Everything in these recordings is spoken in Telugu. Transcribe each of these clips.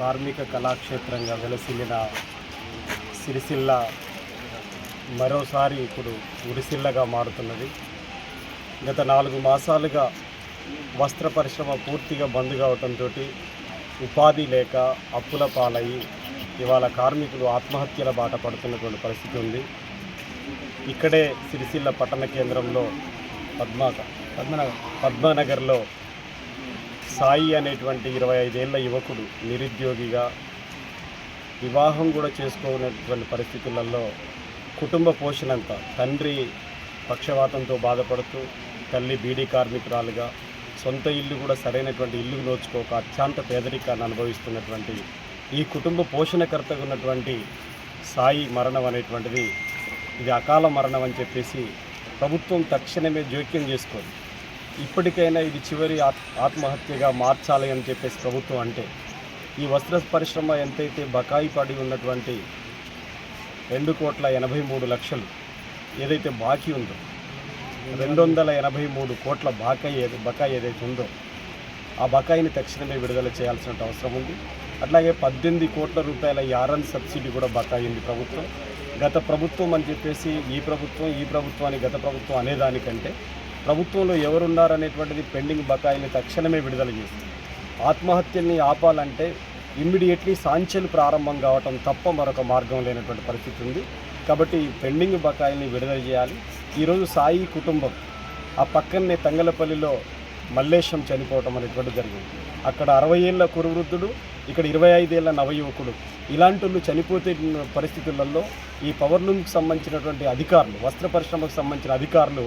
కార్మిక కళాక్షేత్రంగా వెలసిల్లిన సిరిసిల్ల మరోసారి ఇప్పుడు ఉరిసిల్లగా మారుతున్నది. గత నాలుగు మాసాలుగా వస్త్ర పరిశ్రమ పూర్తిగా బంద్ కావడంతో ఉపాధి లేక అప్పుల పాలయ్యి ఇవాళ కార్మికులు ఆత్మహత్యల బాట పడుతున్నటువంటి పరిస్థితి ఉంది. ఇక్కడే సిరిసిల్ల పట్టణ కేంద్రంలో పద్మా పద్మనగర్ పద్మనగర్లో సాయి అనేటువంటి ఇరవై ఐదేళ్ళ యువకుడు నిరుద్యోగిగా వివాహం కూడా చేసుకోనటువంటి పరిస్థితులలో కుటుంబ పోషణంతా తండ్రి పక్షవాతంతో బాధపడుతూ తల్లి బీడీ కార్మికురాలుగా సొంత ఇల్లు కూడా సరైనటువంటి ఇల్లు నోచుకోక అత్యంత పేదరికాన్ని అనుభవిస్తున్నటువంటి ఈ కుటుంబ పోషణకర్తగా ఉన్నటువంటి సాయి మరణం అనేటువంటిది ఇది అకాల మరణం అని చెప్పేసి ప్రభుత్వం తక్షణమే జోక్యం చేసుకోదు. ఇప్పటికైనా ఇది చివరి ఆత్- ఆత్మహత్యగా మార్చాలి అని చెప్పేసి ప్రభుత్వం అంటే ఈ వస్త్ర పరిశ్రమ ఎంతైతే బకాయి పడి ఉన్నటువంటి రెండు కోట్ల ఎనభై మూడు లక్షలు ఏదైతే బాకీ ఉందో రెండు వందల ఎనభై మూడు కోట్ల బాకాయి ఏది బకాయి ఏదైతే ఉందో ఆ బకాయిని తక్షణమే విడుదల చేయాల్సిన అవసరం ఉంది. అట్లాగే పద్దెనిమిది కోట్ల రూపాయల యారన్ సబ్సిడీ కూడా బకాయి ఉంది ప్రభుత్వం. గత ప్రభుత్వం అని చెప్పేసి ఈ ప్రభుత్వం ఈ ప్రభుత్వాన్ని గత ప్రభుత్వం అనేదానికంటే ప్రభుత్వంలో ఎవరున్నారనేటువంటిది పెండింగ్ బకాయిల్ని తక్షణమే విడుదల చేసింది ఆత్మహత్యల్ని ఆపాలంటే ఇమ్మీడియట్లీ సాంచెలు ప్రారంభం కావటం తప్ప మరొక మార్గం లేనటువంటి పరిస్థితి ఉంది. కాబట్టి పెండింగ్ బకాయిల్ని విడుదల చేయాలి. ఈరోజు సాయి కుటుంబం ఆ పక్కనే తంగలపల్లిలో మల్లేశం చనిపోవటం అనేటువంటి జరిగింది. అక్కడ అరవై ఏళ్ళ కురువృద్ధుడు ఇక్కడ ఇరవై ఐదేళ్ళ నవయువకుడు ఇలాంటి వాళ్ళు చనిపోతే పరిస్థితులలో ఈ పవర్ లూమ్కి సంబంధించినటువంటి అధికారులు వస్త్ర పరిశ్రమకు సంబంధించిన అధికారులు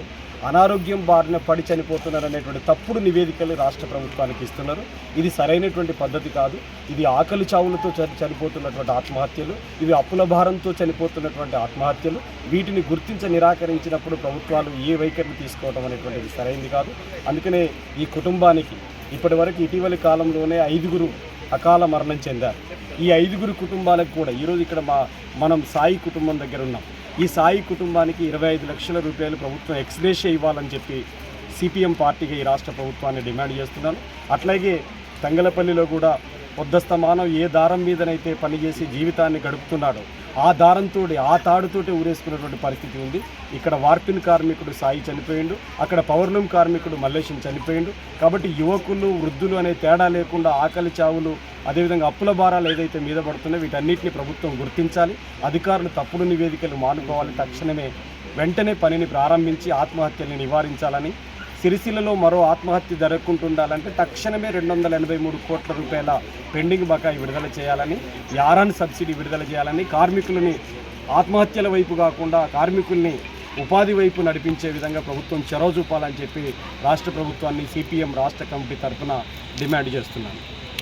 అనారోగ్యం బారిన పడి చనిపోతున్నారు అనేటువంటి తప్పుడు నివేదికలు రాష్ట్ర ప్రభుత్వానికి ఇస్తున్నారు. ఇది సరైనటువంటి పద్ధతి కాదు. ఇది ఆకలి చావులతో చనిపోతున్నటువంటి ఆత్మహత్యలు ఇవి అప్పుల భారంతో చనిపోతున్నటువంటి ఆత్మహత్యలు. వీటిని గుర్తించ నిరాకరించినప్పుడు ప్రభుత్వాలు ఏ వైఖరిని తీసుకోవడం అనేటువంటిది సరైనది కాదు. అందుకనే ఈ కుటుంబానికి ఇప్పటివరకు ఇటీవలి కాలంలోనే ఐదుగురు అకాల మరణం చెందారు. ఈ ఐదుగురు కుటుంబాలకు కూడా ఈరోజు ఇక్కడ మా మనం సాయి కుటుంబం దగ్గర ఉన్నాం. ఈ సాయి కుటుంబానికి ఇరవై ఐదు లక్షల రూపాయలు ప్రభుత్వం ఎక్స్గ్రేషియా ఇవ్వాలని చెప్పి సిపిఎం పార్టీగా ఈ రాష్ట్ర ప్రభుత్వాన్ని డిమాండ్ చేస్తున్నాను. అట్లాగే తంగలపల్లిలో కూడా పొద్దస్తమానం ఏ దారం మీదనైతే పనిచేసి జీవితాన్ని గడుపుతున్నాడో ఆ దారంతో ఆ తాడుతోటి ఊరేసుకున్నటువంటి పరిస్థితి ఉంది. ఇక్కడ వార్పిన్ కార్మికుడు సాయి చనిపోయిండు అక్కడ పౌర్ణం కార్మికుడు మల్లేశం చనిపోయిండు. కాబట్టి యువకులు వృద్ధులు అనే తేడా లేకుండా ఆకలి చావులు అదేవిధంగా అప్పుల భారాలు ఏదైతే మీద పడుతున్నాయో వీటన్నిటిని ప్రభుత్వం గుర్తించాలి. అధికారులు తప్పుడు నివేదికలు మానుకోవాలి. తక్షణమే వెంటనే పనిని ప్రారంభించి ఆత్మహత్యల్ని నివారించాలని సిరిసిల్లలో మరో ఆత్మహత్య జరగకుంటుండాలంటే తక్షణమే రెండు వందల ఎనభై మూడు కోట్ల రూపాయల పెండింగ్ బకాయి విడుదల చేయాలని యారాన్ సబ్సిడీ విడుదల చేయాలని కార్మికులని ఆత్మహత్యల వైపు కాకుండా కార్మికుల్ని ఉపాధి వైపు నడిపించే విధంగా ప్రభుత్వం చొరవ చూపాలని చెప్పి రాష్ట్ర ప్రభుత్వాన్ని సిపిఎం రాష్ట్ర కమిటీ తరఫున డిమాండ్ చేస్తున్నాను.